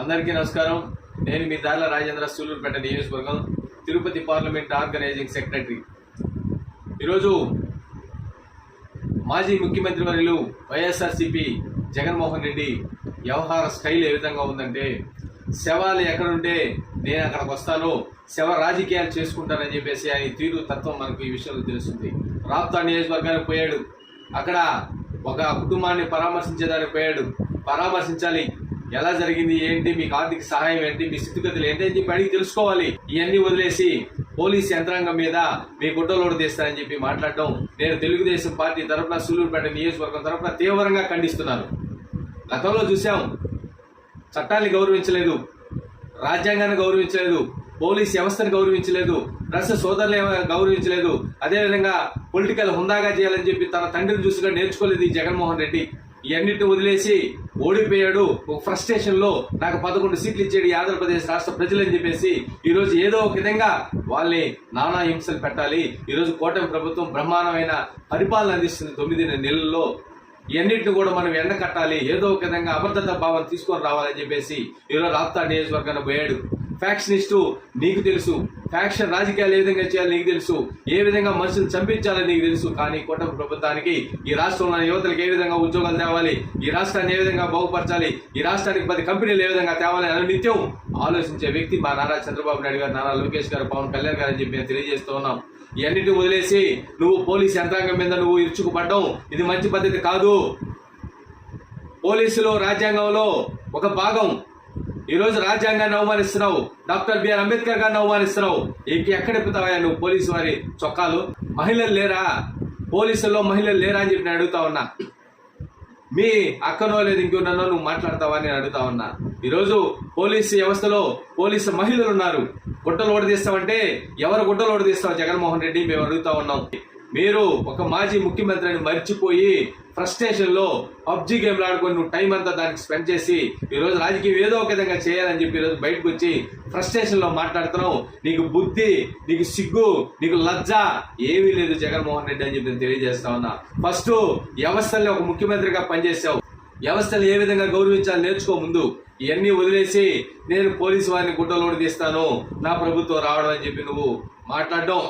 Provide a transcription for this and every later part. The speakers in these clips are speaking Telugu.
అందరికీ నమస్కారం. నేను మీ దార్ల రాజేంద్ర సూలూరుపేట నియోజకవర్గం తిరుపతి పార్లమెంట్ ఆర్గనైజింగ్ సెక్రటరీ. ఈరోజు మాజీ ముఖ్యమంత్రి వర్యులు వైఎస్ఆర్సిపి జగన్మోహన్ రెడ్డి వ్యవహార స్టైల్ ఏ విధంగా ఉందంటే శవాలు ఎక్కడుంటే నేను అక్కడికి వస్తాను శవ రాజకీయాలు చేసుకుంటానని చెప్పేసి ఆయన తీరు తత్వం మనకు ఈ విషయంలో తెలుస్తుంది. రాప్తా నియోజకవర్గానికి పోయాడు. అక్కడ ఒక కుటుంబాన్ని పరామర్శించేదానికి పోయాడు. పరామర్శించాలి. ఎలా జరిగింది ఏంటి? మీకు ఆర్థిక సహాయం ఏంటి? మీ స్థితిగతులు ఏంటి? అని చెప్పి అడిగి తెలుసుకోవాలి. ఇవన్నీ వదిలేసి పోలీస్ యంత్రాంగం మీద మీ గుడ్డలోడు తీస్తారని చెప్పి మాట్లాడడం నేను తెలుగుదేశం పార్టీ తరఫున సూలూరుపేట నియోజకవర్గం తరఫున తీవ్రంగా ఖండిస్తున్నాను. గతంలో చూసాం చట్టాన్ని గౌరవించలేదు రాజ్యాంగాన్ని గౌరవించలేదు పోలీస్ వ్యవస్థను గౌరవించలేదు ప్రెస్ సోదరులు గౌరవించలేదు అదేవిధంగా పొలిటికల్ హుందాగా చేయాలని చెప్పి తన తండ్రిని చూసిగా నేర్చుకోలేదు ఈ జగన్మోహన్ రెడ్డి. ఇవన్నిటిని వదిలేసి ఓడిపోయాడు. ఒక ఫ్రస్ట్రేషన్లో నాకు పదకొండు సీట్లు ఇచ్చాడు ఈ ఆంధ్రప్రదేశ్ రాష్ట్ర ప్రజలని చెప్పేసి ఈరోజు ఏదో ఒక విధంగా వాళ్ళని నానా హింసలు పెట్టాలి. ఈరోజు రోజు కూటమి ప్రభుత్వం బ్రహ్మాండమైన పరిపాలన అందిస్తుంది తొమ్మిది నెలల్లో. ఇవన్నింటిని కూడా మనం ఎండ కట్టాలి ఏదో ఒక విధంగా అభద్రత భావం తీసుకొని రావాలని చెప్పేసి ఈరోజు రాప్తా నియోజకవర్గాన్ని పోయాడు. ఫ్యాక్షనిస్టు నీకు తెలుసు. ఫ్యాక్షన్ రాజకీయాలు ఏ విధంగా చేయాలి నీకు తెలుసు. ఏ విధంగా మనుషులు చంపించాలని నీకు తెలుసు. కానీ కూటమి ప్రభుత్వానికి ఈ రాష్ట్రంలో యువతలకు ఏ విధంగా ఉద్యోగాలు తేవాలి? ఈ రాష్ట్రాన్ని ఏ విధంగా బాగుపరచాలి? ఈ రాష్ట్రానికి పది కంపెనీలు ఏ విధంగా తేవాలి అని నిత్యం ఆలోచించే వ్యక్తి మా నారా చంద్రబాబు నాయుడు గారు నారా లోకేష్ గారు పవన్ కళ్యాణ్ గారు అని చెప్పి నేను తెలియజేస్తూ ఉన్నాం. ఇవన్నిటిని వదిలేసి నువ్వు పోలీస్ యంత్రాంగం మీద నువ్వు ఇరుచుకుపడ్డం ఇది మంచి పద్ధతి కాదు. పోలీసులు రాజ్యాంగంలో ఒక భాగం. ఈరోజు రాజ్యాంగాన్ని అవమానిస్తున్నావు. డాక్టర్ బిఆర్ అంబేద్కర్ గారిని అవమానిస్తున్నావు. ఇంక ఎక్కడ ఎప్పుతావా నువ్వు పోలీసు వారి చొక్కాలు? మహిళలు లేరా? పోలీసుల్లో మహిళలు లేరా అని చెప్పి నేను అడుగుతా ఉన్నా. మీ అక్కనో లేదు ఇంకొన్నో నువ్వు మాట్లాడతావా నేను అడుగుతా ఉన్నా. ఈరోజు పోలీసు వ్యవస్థలో పోలీసు మహిళలు ఉన్నారు. గుట్టలు ఓడదీస్తామంటే ఎవరు గుట్టలు ఓడదీస్తావు? జగన్మోహన్ రెడ్డి మేము అడుగుతా ఉన్నాం. మీరు ఒక మాజీ ముఖ్యమంత్రిని మర్చిపోయి ఫ్రస్ట్రేషన్లో పబ్జి గేమ్లు ఆడుకొని నువ్వు టైం అంతా దానికి స్పెండ్ చేసి ఈరోజు రాజకీయం ఏదో ఒక విధంగా చేయాలని చెప్పి ఈరోజు బయటకు వచ్చి ఫ్రస్ట్రేషన్లో మాట్లాడుతున్నావు. నీకు బుద్ధి నీకు సిగ్గు నీకు లజ్జ ఏమీ లేదు జగన్మోహన్ రెడ్డి అని చెప్పి నేను తెలియజేస్తా ఉన్నా. ఫస్ట్ వ్యవస్థల్ని ఒక ముఖ్యమంత్రిగా పనిచేసావు. వ్యవస్థలు ఏ విధంగా గౌరవించాలి నేర్చుకో ముందు. ఇవన్నీ వదిలేసి నేను పోలీసు వారిని గుడ్డలోడి తీస్తాను. నా ప్రభుత్వం రావడం అని చెప్పి నువ్వు మాట్లాడడం.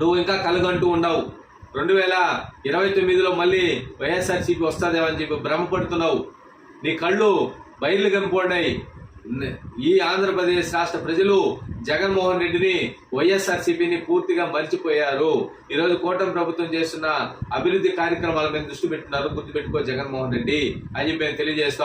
నువ్వు ఇంకా కలగంటూ ఉండవు. రెండు వేల ఇరవై తొమ్మిదిలో మళ్ళీ వైఎస్ఆర్సీపీ వస్తుందేమో అని చెప్పి భ్రమపడుతున్నావు. నీ కళ్ళు బయలు కనిపోయినాయి ఈ ఆంధ్రప్రదేశ్ రాష్ట్ర ప్రజలు జగన్మోహన్ రెడ్డిని వైఎస్ఆర్సీపీని పూర్తిగా మర్చిపోయారు. ఈరోజు కూటమి ప్రభుత్వం చేస్తున్న అభివృద్ధి కార్యక్రమాల మీద దృష్టి పెట్టినారు. గుర్తుపెట్టుకో జగన్మోహన్ రెడ్డి అని చెప్పి నేను తెలియజేస్తా